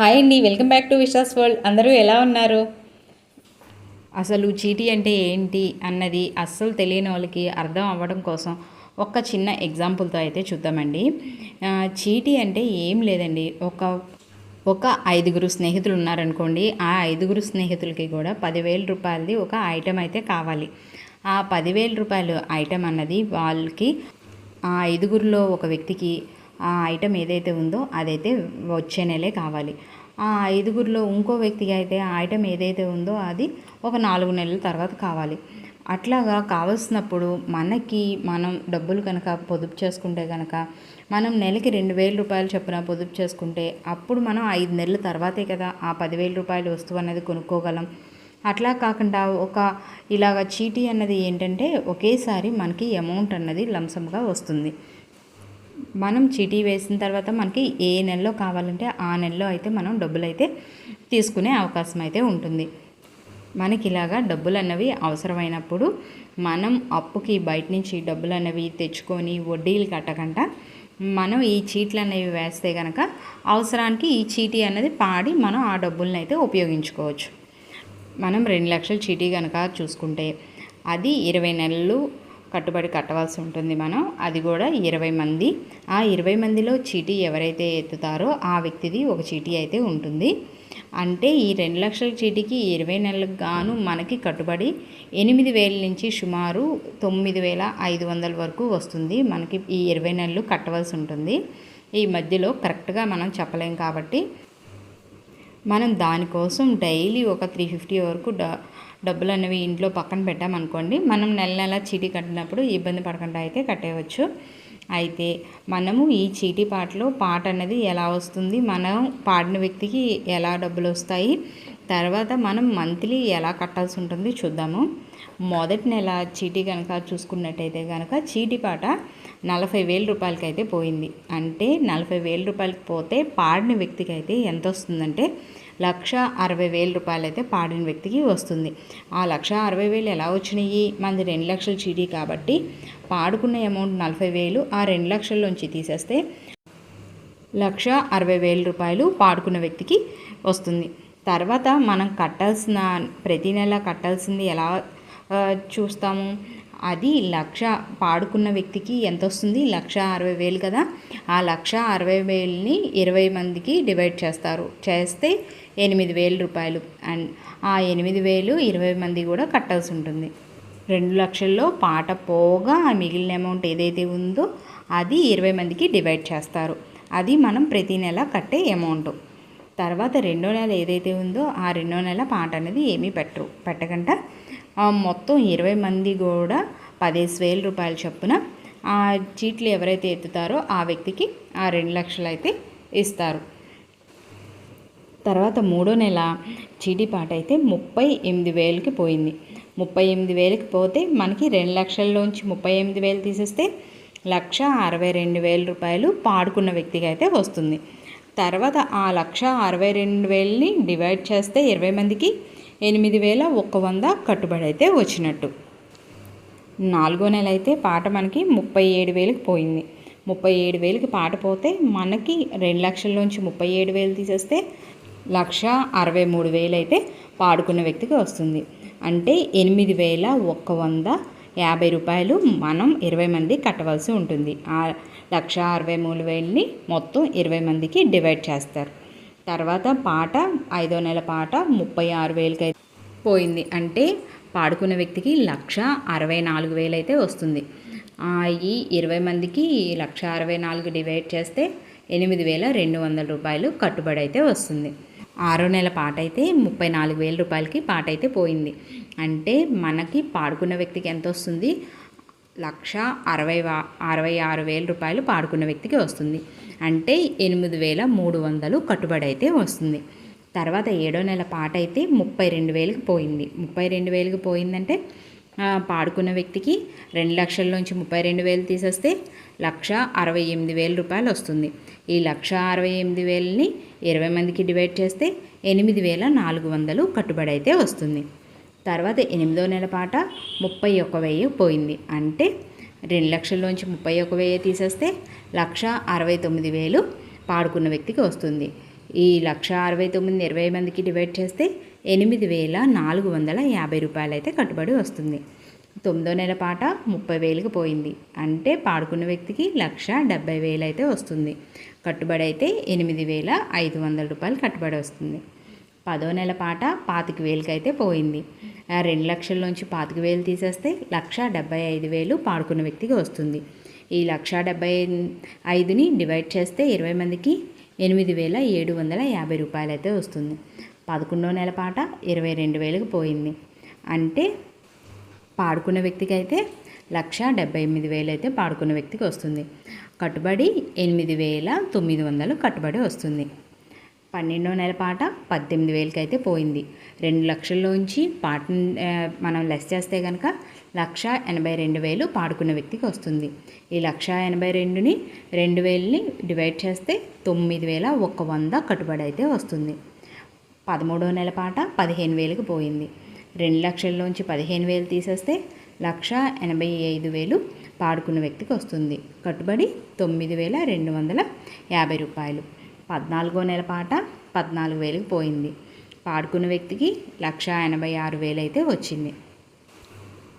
Hi అండి welcome back to Vishwas world. అందరూ ఎలా ఉన్నారు? అసలు చీటీ అంటే ఏంటి అన్నది అస్సలు తెలియని వాళ్ళకి అర్థం అవ్వడం కోసం ఒక చిన్న ఎగ్జాంపుల్తో అయితే చూద్దామండి. చీటీ అంటే ఏం లేదండి. ఒక ఒక ఐదుగురు స్నేహితులు ఉన్నారనుకోండి ఆ ఐదుగురు స్నేహితులకి కూడా పదివేల రూపాయలది ఒక ఐటెం అయితే కావాలి. ఆ పదివేల రూపాయలు ఐటెం అన్నది వాళ్ళకి ఆ ఐదుగురిలో ఒక వ్యక్తికి ఆ ఐటెం ఏదైతే ఉందో అదైతే వచ్చే నెలే కావాలి. ఆ ఐదుగురిలో ఇంకో వ్యక్తికి అయితే ఆ ఐటెం ఏదైతే ఉందో అది ఒక నాలుగు నెలల తర్వాత కావాలి. అట్లాగా కావలసినప్పుడు మనకి మనం డబ్బులు కనుక పొదుపు చేసుకుంటే కనుక మనం నెలకి రెండు వేల రూపాయలు చొప్పున పొదుపు చేసుకుంటే అప్పుడు మనం ఐదు నెలల తర్వాతే కదా ఆ పదివేల రూపాయల వస్తువు అనేది కొనుక్కోగలం. అట్లా కాకుండా ఒక ఇలాగ చీటీ అన్నది ఏంటంటే ఒకేసారి మనకి అమౌంట్ అన్నది లంసంగా వస్తుంది. మనం చీటీ వేసిన తర్వాత మనకి ఏ నెలలో కావాలంటే ఆ నెలలో అయితే మనం డబ్బులు అయితే తీసుకునే అవకాశం అయితే ఉంటుంది. మనకి ఇలాగా డబ్బులు అన్నవి అవసరమైనప్పుడు మనం అప్పుకి బయట నుంచి డబ్బులు అన్నవి తెచ్చుకొని వడ్డీలు కట్టకుండా మనం ఈ చీట్లు అనేవి వేస్తే కనుక అవసరానికి ఈ చీటీ అనేది పాడి మనం ఆ డబ్బులను అయితే ఉపయోగించుకోవచ్చు. మనం రెండు లక్షల చీటీ కనుక చూసుకుంటే అది ఇరవై నెలలు కట్టుబడి కట్టవలసి ఉంటుంది మనం. అది కూడా ఇరవై మంది. ఆ ఇరవై మందిలో చీటీ ఎవరైతే ఎత్తుతారో ఆ వ్యక్తిది ఒక చీటీ అయితే ఉంటుంది. అంటే ఈ రెండు లక్షల చీటీకి ఇరవై నెలలకు గాను మనకి కట్టుబడి ఎనిమిది వేల నుంచి సుమారు తొమ్మిది వేల ఐదు వందల వరకు వస్తుంది. మనకి ఈ ఇరవై నెలలు కట్టవలసి ఉంటుంది. ఈ మధ్యలో కరెక్ట్గా మనం చెప్పలేం కాబట్టి మనం దానికోసం డైలీ ఒక త్రీ ఫిఫ్టీ వరకు డ డబ్బులు అనేవి ఇంట్లో పక్కన పెట్టామనుకోండి మనం నెల నెల చీటీ కట్టినప్పుడు ఇబ్బంది పడకుండా అయితే కట్టేయవచ్చు. అయితే మనము ఈ చీటీ పాటలో పాట అనేది ఎలా వస్తుంది మనం పాడిన వ్యక్తికి ఎలా డబ్బులు వస్తాయి తర్వాత మనం మంత్లీ ఎలా కట్టాల్సి ఉంటుంది చూద్దాము. మొదటి నెల చీటీ కనుక చూసుకున్నట్టయితే కనుక చీటీ పాట నలభై వేల రూపాయలకి అయితే పోయింది. అంటే నలభై వేల రూపాయలకి పోతే పాడిన వ్యక్తికి అయితే ఎంత వస్తుందంటే లక్ష అరవై వేల రూపాయలు అయితే పాడిన వ్యక్తికి వస్తుంది. ఆ లక్ష అరవై వేలు ఎలా వచ్చినాయి? మనది రెండు లక్షల చీడీ కాబట్టి పాడుకున్న అమౌంట్ నలభై వేలు ఆ రెండు లక్షల్లోంచి తీసేస్తే లక్ష అరవై వేల రూపాయలు పాడుకున్న వ్యక్తికి వస్తుంది. తర్వాత మనం కట్టాల్సిన ప్రతి నెల కట్టాల్సింది ఎలా చూస్తాము? అది లక్ష పాడుకున్న వ్యక్తికి ఎంత వస్తుంది లక్ష అరవై వేలు కదా. ఆ లక్ష అరవై వేలని ఇరవై మందికి డివైడ్ చేస్తారు. చేస్తే ఎనిమిది వేల రూపాయలు. అండ్ ఆ ఎనిమిది వేలు ఇరవై మంది కూడా కట్టాల్సి ఉంటుంది. రెండు లక్షల్లో పాట పోగా ఆ మిగిలిన అమౌంట్ ఏదైతే ఉందో అది ఇరవై మందికి డివైడ్ చేస్తారు. అది మనం ప్రతి నెల కట్టే అమౌంట్. తర్వాత రెండో నెల ఏదైతే ఉందో ఆ రెండో నెల పాట అనేది ఏమీ పెట్టరు. పెట్టకుండా మొత్తం ఇరవై మంది కూడా పదిహేను వేల రూపాయల చొప్పున ఆ చీట్లు ఎవరైతే ఎత్తుతారో ఆ వ్యక్తికి ఆ రెండు లక్షలు అయితే ఇస్తారు. తర్వాత మూడో నెల చీటీ పాట అయితే ముప్పై ఎనిమిది వేలకి పోయింది. ముప్పై ఎనిమిది వేలకి పోతే మనకి రెండు లక్షల్లోంచి ముప్పై ఎనిమిది వేలు తీసేస్తే లక్ష అరవై రెండు వేల రూపాయలు పాడుకున్న వ్యక్తికి అయితే వస్తుంది. తర్వాత ఆ లక్ష అరవై రెండు వేలని డివైడ్ చేస్తే ఇరవై మందికి ఎనిమిది వేల ఒక్క వంద కట్టుబడి అయితే వచ్చినట్టు. నాలుగో నెల అయితే పాట మనకి ముప్పై ఏడు వేలకు పోయింది. ముప్పై ఏడు వేలకి పాట పోతే మనకి రెండు లక్షల్లోంచి ముప్పై ఏడు వేలు తీసేస్తే లక్ష అరవై మూడు వేలు అయితే పాడుకున్న వ్యక్తికి వస్తుంది. అంటే ఎనిమిది వేల ఒక్క వంద యాభై రూపాయలు మనం ఇరవై మంది కట్టవలసి ఉంటుంది. ఆ లక్ష అరవై మూడు వేలని మొత్తం ఇరవై మందికి డివైడ్ చేస్తారు. తర్వాత పాట ఐదో నెల పాట ముప్పై ఆరు వేలకి అయితే పోయింది. అంటే పాడుకున్న వ్యక్తికి లక్ష అరవై నాలుగు వేలు అయితే వస్తుంది. ఆ, ఈ ఇరవై మందికి లక్ష అరవై నాలుగు డివైడ్ చేస్తే ఎనిమిది వేల రెండు వందల రూపాయలు కట్టుబడి అయితే వస్తుంది. ఆరో నెల పాట అయితే ముప్పై నాలుగు వేల రూపాయలకి పాట అయితే పోయింది. అంటే మనకి పాడుకున్న వ్యక్తికి ఎంత వస్తుంది? లక్ష అరవై అరవై ఆరు వేల రూపాయలు పాడుకున్న వ్యక్తికి వస్తుంది. అంటే ఎనిమిది వేల మూడు వందలు కట్టుబడి అయితే వస్తుంది. తర్వాత ఏడో నెల పాట అయితే ముప్పై రెండు వేలకు పోయింది. ముప్పై రెండు వేలకు పోయిందంటే పాడుకున్న వ్యక్తికి రెండు లక్షల నుంచి ముప్పై రెండు వేలు తీసేస్తే లక్ష అరవై ఎనిమిది వేల రూపాయలు వస్తుంది. ఈ లక్ష అరవై ఎనిమిది వేలని ఇరవై మందికి డివైడ్ చేస్తే ఎనిమిది వేల నాలుగు వందలు కట్టుబడి అయితే వస్తుంది. తర్వాత ఎనిమిదో నెల పాట ముప్పై ఒక్క వెయ్యి పోయింది. అంటే రెండు లక్షల్లోంచి ముప్పై ఒక్క వెయ్యి తీసేస్తే లక్ష అరవై తొమ్మిది వేలు పాడుకున్న వ్యక్తికి వస్తుంది. ఈ లక్ష అరవై తొమ్మిది ఇరవై మందికి డివైడ్ చేస్తే ఎనిమిది వేల నాలుగు వందల యాభై రూపాయలు అయితే కట్టుబడి వస్తుంది. తొమ్మిదో నెల పాట ముప్పై వేలకు పోయింది. అంటే పాడుకున్న వ్యక్తికి లక్ష డెబ్బై వేలు అయితే వస్తుంది. కట్టుబడి అయితే ఎనిమిది వేల ఐదు వందల రూపాయలు కట్టుబడి వస్తుంది. పదో నెల పాట పాతిక వేలకైతే పోయింది. రెండు రెండు లక్షల్లోంచి పాతిక వేలు తీసేస్తే లక్ష డెబ్బై ఐదు వేలు పాడుకున్న వ్యక్తికి వస్తుంది. ఈ లక్ష డెబ్బై ఐదుని డివైడ్ చేస్తే ఇరవై మందికి ఎనిమిది వేల ఏడు వందల యాభై రూపాయలు అయితే వస్తుంది. పదకొండో నెల పాట ఇరవై రెండు వేలకు పోయింది. అంటే పాడుకున్న వ్యక్తికి అయితే లక్ష డెబ్బై ఎనిమిది వేలు అయితే పాడుకున్న వ్యక్తికి వస్తుంది. కట్టుబడి ఎనిమిది వేల తొమ్మిది వందలు కట్టుబడి వస్తుంది. పన్నెండో నెల పాట పద్దెనిమిది వేలకి అయితే పోయింది. రెండు లక్షల్లోంచి పాట మనం లెస్ చేస్తే కనుక లక్ష ఎనభై రెండు వేలు పాడుకున్న వ్యక్తికి వస్తుంది. ఈ లక్ష ఎనభై రెండుని రెండు వేలని డివైడ్ చేస్తే తొమ్మిది వేల ఒక్క వంద కట్టుబడి అయితే వస్తుంది. పదమూడో నెల పాట పదిహేను వేలకు పోయింది. రెండు లక్షల్లోంచి పదిహేను వేలు తీసేస్తే లక్ష ఎనభై ఐదు వేలు పాడుకున్న వ్యక్తికి వస్తుంది. కట్టుబడి తొమ్మిది వేల రెండు వందల యాభై రూపాయలు. పద్నాలుగో నెల పాట పద్నాలుగు వేలకు పోయింది. పాడుకున్న వ్యక్తికి లక్ష ఎనభై ఆరు వేలు అయితే వచ్చింది.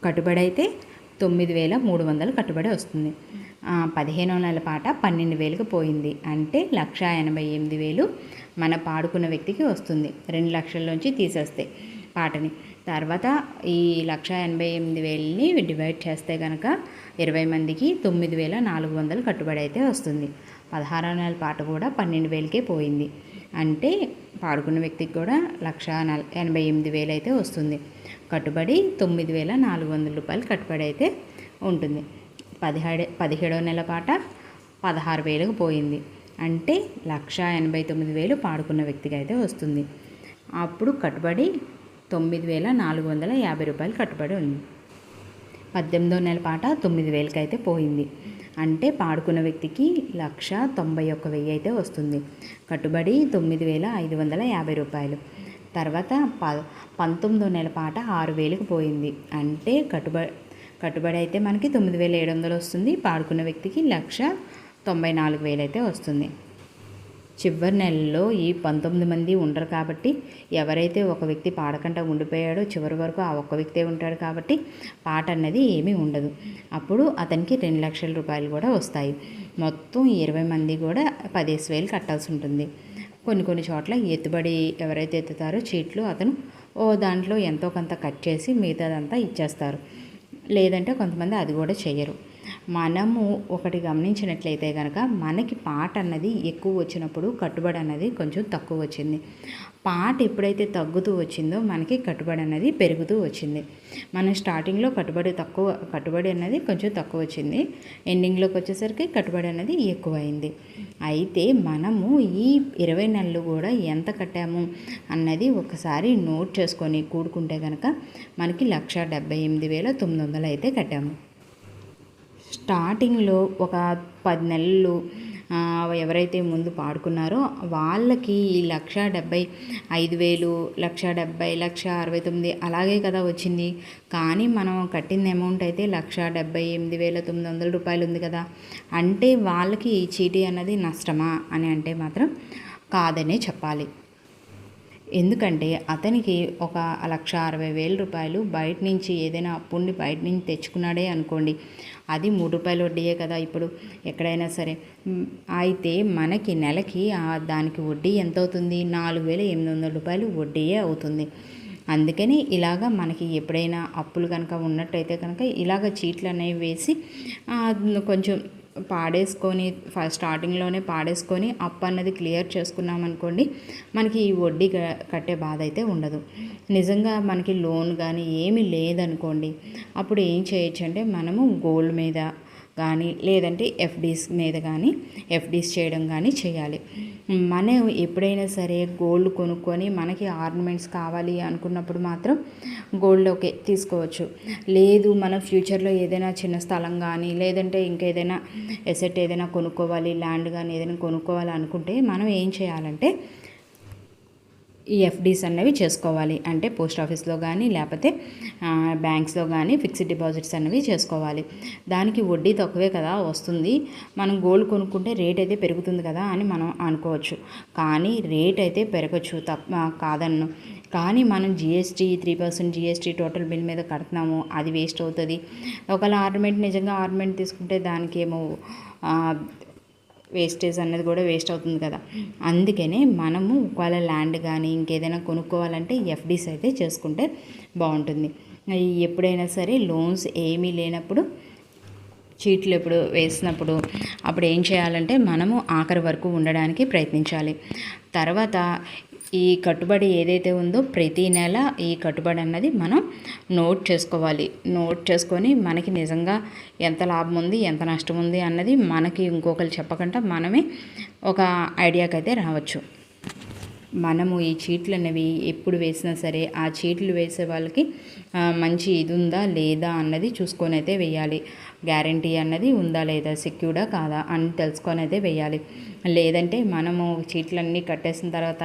కట్టుబడి అయితే తొమ్మిది వేల మూడు వందలు కట్టుబడి వస్తుంది. పదిహేనో నెల పాట పన్నెండు వేలకు పోయింది. అంటే లక్ష ఎనభై ఎనిమిది వేలు మన పాడుకున్న వ్యక్తికి వస్తుంది. రెండు లక్షల్లోంచి తీసేస్తే పాటని. తర్వాత ఈ లక్ష ఎనభై ఎనిమిది వేలని డివైడ్ చేస్తే కనుక ఇరవై మందికి తొమ్మిది వేల నాలుగు వందలు కట్టుబడి అయితే వస్తుంది. పదహారో నెలల పాట కూడా పన్నెండు వేలకే పోయింది. అంటే పాడుకున్న వ్యక్తికి కూడా లక్ష నల ఎనభై ఎనిమిది వేలు అయితే వస్తుంది. కట్టుబడి తొమ్మిది వేల నాలుగు వందల రూపాయలు కట్టుబడి అయితే ఉంటుంది. పదిహేడు పదిహేడో నెల పాట పదహారు వేలకు పోయింది. అంటే లక్ష ఎనభై తొమ్మిది వేలు పాడుకున్న వ్యక్తికి అయితే వస్తుంది. అప్పుడు కట్టుబడి తొమ్మిది వేల నాలుగు వందల యాభై రూపాయలు కట్టుబడి ఉంది. పద్దెనిమిదో నెల పాట తొమ్మిది వేలకైతే పోయింది. అంటే పాడుకున్న వ్యక్తికి లక్ష తొంభై ఒక్క వెయ్యి అయితే వస్తుంది. కట్టుబడి తొమ్మిది వేల ఐదు వందల యాభై రూపాయలు. తర్వాత ప పంతొమ్మిదో నెల పాట ఆరు వేలకు పోయింది. అంటే కట్టుబడి కట్టుబడి అయితే మనకి తొమ్మిది వేల ఏడు వందలు వస్తుంది. పాడుకున్న వ్యక్తికి లక్ష తొంభై నాలుగు వేలు అయితే వస్తుంది. చివరి నెలలో ఈ పంతొమ్మిది మంది ఉండరు కాబట్టి ఎవరైతే ఒక వ్యక్తి పాడకుండా ఉండిపోయాడో చివరి వరకు ఆ ఒక్క వ్యక్తే ఉంటాడు కాబట్టి పాట అన్నది ఏమీ ఉండదు. అప్పుడు అతనికి రెండు లక్షల రూపాయలు కూడా వస్తాయి. మొత్తం ఇరవై మంది కూడా పదిహేను వేలు కట్టాల్సి ఉంటుంది. కొన్ని కొన్ని చోట్ల ఎత్తుబడి ఎవరైతే ఎత్తుతారో చీట్లు అతను ఓ దాంట్లో ఎంతో కొంత కట్ చేసి మిగతాదంతా ఇచ్చేస్తారు. లేదంటే కొంతమంది అది కూడా చేయరు మనము ఒకటి గమనించినట్లయితే కనుక మనకి పాట అన్నది ఎక్కువ వచ్చినప్పుడు కట్టుబడి అన్నది కొంచెం తక్కువ వచ్చింది. పాట ఎప్పుడైతే తగ్గుతూ వచ్చిందో మనకి కట్టుబడి అన్నది పెరుగుతూ వచ్చింది. మనం స్టార్టింగ్లో కట్టుబడి తక్కువ కట్టుబడి అన్నది కొంచెం తక్కువ వచ్చింది. ఎండింగ్లోకి వచ్చేసరికి కట్టుబడి అన్నది ఎక్కువైంది. అయితే మనము ఈ ఇరవై నెలలు కూడా ఎంత కట్టాము అన్నది ఒకసారి నోట్ చేసుకొని కూడుకుంటే కనుక మనకి లక్ష డెబ్బై ఎనిమిది వేల తొమ్మిది వందలు అయితే కట్టాము. స్టార్టింగ్లో ఒక పది నెలలు ఎవరైతే ముందు పాడుకున్నారో వాళ్ళకి ఈ లక్ష డెబ్బై ఐదు వేలు లక్ష డెబ్బై లక్ష అరవై తొమ్మిది అలాగే కదా వచ్చింది. కానీ మనం కట్టిన అమౌంట్ అయితే లక్ష డెబ్బై ఎనిమిది వేల తొమ్మిది వందల రూపాయలు ఉంది కదా. అంటే వాళ్ళకి ఈ చీటీ అన్నది నష్టమా అని అంటే మాత్రం కాదనే చెప్పాలి. ఎందుకంటే అతనికి ఒక లక్ష అరవై వేల రూపాయలు బయట నుంచి ఏదైనా అప్పుని బయట నుంచి తెచ్చుకున్నాడే అనుకోండి. అది మూడు రూపాయలు వడ్డీయే కదా ఇప్పుడు. ఎక్కడైనా సరే. అయితే మనకి నెలకి దానికి వడ్డీ ఎంత అవుతుంది నాలుగు వేల ఎనిమిది వందల రూపాయలు వడ్డీయే అవుతుంది. అందుకని ఇలాగ మనకి ఎప్పుడైనా అప్పులు కనుక ఉన్నట్టయితే కనుక ఇలాగ చీట్లు అనేవి వేసి కొంచెం పాడేసుకొని ఫస్ట్ స్టార్టింగ్లోనే పాడేసుకొని అప్పు అన్నది క్లియర్ చేసుకున్నాం అనుకోండి మనకి ఈ వడ్డీ కట్టే బాధ అయితే ఉండదు. నిజంగా మనకి లోన్ కానీ ఏమీ లేదనుకోండి అప్పుడు ఏం చేయొచ్చు అంటే మనము గోల్డ్ మీద కానీ లేదంటే ఎఫ్డీస్ మీద కానీ ఎఫ్డీస్ చేయడం కానీ చేయాలి. మనం ఎప్పుడైనా సరే గోల్డ్ కొనుక్కొని మనకి ఆర్నమెంట్స్ కావాలి అనుకున్నప్పుడు మాత్రం గోల్డ్ ఓకే తీసుకోవచ్చు. లేదు మన ఫ్యూచర్లో ఏదైనా చిన్న స్థలం కానీ లేదంటే ఇంకేదైనా ఎసెట్ ఏదైనా కొనుక్కోవాలి ల్యాండ్ కానీ ఏదైనా కొనుక్కోవాలి అనుకుంటే మనం ఏం చేయాలంటే ఈ ఎఫ్డీస్ అనేవి చేసుకోవాలి. అంటే పోస్ట్ ఆఫీస్లో కానీ లేకపోతే బ్యాంక్స్లో కానీ ఫిక్స్డ్ డిపాజిట్స్ అనేవి చేసుకోవాలి. దానికి వడ్డీ తక్కువే కదా వస్తుంది. మనం గోల్డ్ కొనుక్కుంటే రేట్ అయితే పెరుగుతుంది కదా అని మనం అనుకోవచ్చు. కానీ రేట్ అయితే పెరగచ్చు తప్ప కాదన్ను. కానీ మనం GST three percent GST total bill మీద కడుతున్నాము అది వేస్ట్ అవుతుంది. ఒకవేళ ఆర్నమెంట్ నిజంగా ఆర్నమెంట్ తీసుకుంటే దానికి ఏమో వేస్టేజ్ అనేది కూడా వేస్ట్ అవుతుంది కదా. అందుకనే మనము ఒకవేళ ల్యాండ్ కానీ ఇంకేదైనా కొనుక్కోవాలంటే ఎఫ్డీస్ అయితే చేసుకుంటే బాగుంటుంది. ఎప్పుడైనా సరే లోన్స్ ఏమీ లేనప్పుడు చీట్లు ఎప్పుడు వేసినప్పుడు అప్పుడు ఏం చేయాలంటే మనము ఆఖరి వరకు ఉండడానికి ప్రయత్నించాలి. తర్వాత ఈ కట్టుబడి ఏదైతే ఉందో ప్రతి నెల ఈ కట్టుబడి అన్నది మనం నోట్ చేసుకోవాలి. నోట్ చేసుకొని మనకి నిజంగా ఎంత లాభం ఉంది ఎంత నష్టం ఉంది అన్నది మనకి ఇంకొకరు చెప్పకుండా మనమే ఒక ఐడియాకైతే రావచ్చు. మనము ఈ చీట్లు అనేవి ఎప్పుడు వేసినా సరే ఆ చీట్లు వేసే వాళ్ళకి మంచి ఇది ఉందా లేదా అన్నది చూసుకొని అయితే వేయాలి. గ్యారంటీ అన్నది ఉందా లేదా సెక్యూర్డా కాదా అని తెలుసుకొని అయితే వేయాలి. లేదంటే మనము చీట్లన్నీ కట్టేసిన తర్వాత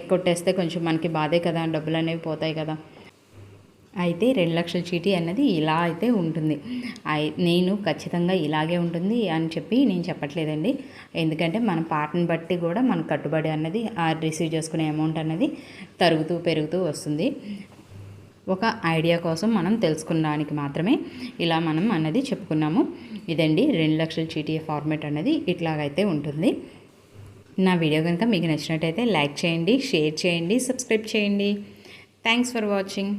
ఎక్కొట్టేస్తే కొంచెం మనకి బాధే కదా డబ్బులు అనేవి పోతాయి కదా. అయితే రెండు లక్షల చీటీ అన్నది ఇలా అయితే ఉంటుంది. నేను ఖచ్చితంగా ఇలాగే ఉంటుంది అని చెప్పి నేను చెప్పట్లేదండి. ఎందుకంటే మన పాటను బట్టి కూడా మన కట్టుబడి అన్నది ఆ రిసీవ్ చేసుకునే అమౌంట్ అన్నది తరుగుతూ పెరుగుతూ వస్తుంది. ఒక ఐడియా కోసం మనం తెలుసుకోవడానికి మాత్రమే ఇలా మనం అన్నది చెప్పుకున్నాము. ఇదండి రెండు లక్షల చీటీ ఫార్మేట్ అన్నది ఇట్లాగైతే ఉంటుంది. నా వీడియో కనుక మీకు నచ్చినట్టయితే లైక్ చేయండి షేర్ చేయండి సబ్స్క్రైబ్ చేయండి. Thanks for watching.